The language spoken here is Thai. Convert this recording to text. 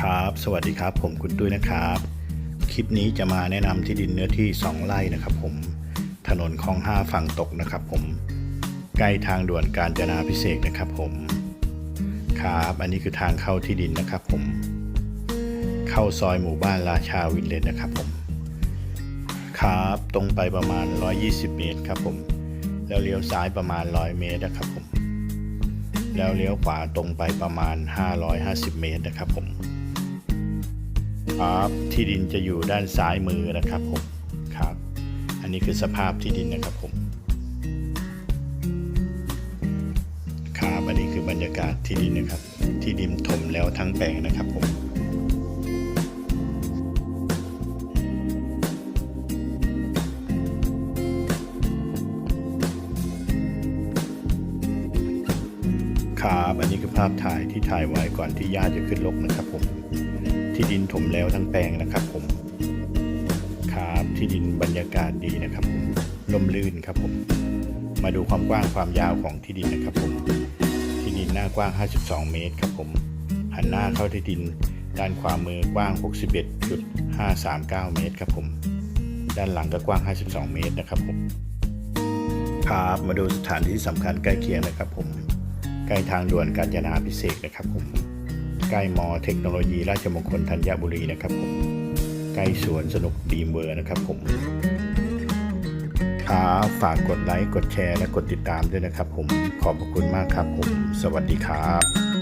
ครับ สวัสดีครับ ผมคุณตุ้ยนะครับ คลิปนี้จะมาแนะนำที่ดินเนื้อที่ 2ไร่นะครับผม ถนนคลองห้าฝั่งตกนะครับผม ใกล้ทางด่วนกาญจนาพิเศษนะครับผม ครับ อันนี้คือทางเข้าที่ดินนะครับผม เข้าซอยหมู่บ้านราชาวิลเลจนะครับผม ครับ ตรงไปประมาณ 120 เมตรครับผม แล้วเลี้ยวซ้ายประมาณ 100 เมตรนะครับผมแล้วเลี้ยวขวาตรงไปประมาณ 550 เมตรนะครับผม ครับที่ดินจะอยู่ด้านซ้ายมือนะครับผมครับ อันนี้คือสภาพที่ดินนะครับผมครับอันนี้คือบรรยากาศที่ดินนะครับ ที่ดินถมแล้วทั้งแปลงนะครับผมครับอันนี้คือภาพถ่ายที่ถ่ายไว้ก่อนที่ญาติจะขึ้นลกนะครับผม ที่ดินถมแล้วทั้งแปลงนะครับ ผมครับที่ดินบรรยากาศดีนะครับผมลมลื่นครับผม มาดูความกว้างความยาวของที่ดินนะครับผม ที่ดินหน้ากว้าง 52 เมตรครับผม หันหน้าเข้าที่ดิน ด้านขวามือกว้าง 61.539 เมตรครับผม ด้านหลังก็กว้าง 52 เมตรนะครับผมครับมาดูสถานที่สำคัญใกล้เคียงนะครับผม ใกล้ทางด่วนกาญจนาพิเศษกนะครับผม ใกล้มอเทคโนโลยีราชมงคลธัญบุรีนะครับผมใกล้สวนสนุกดีมเวอร์นะครับผมครับฝากกดไลค์ กดแชร์ และกดติดตามด้วยนะครับผม ขอบพระคุณมากครับผม สวัสดีครับ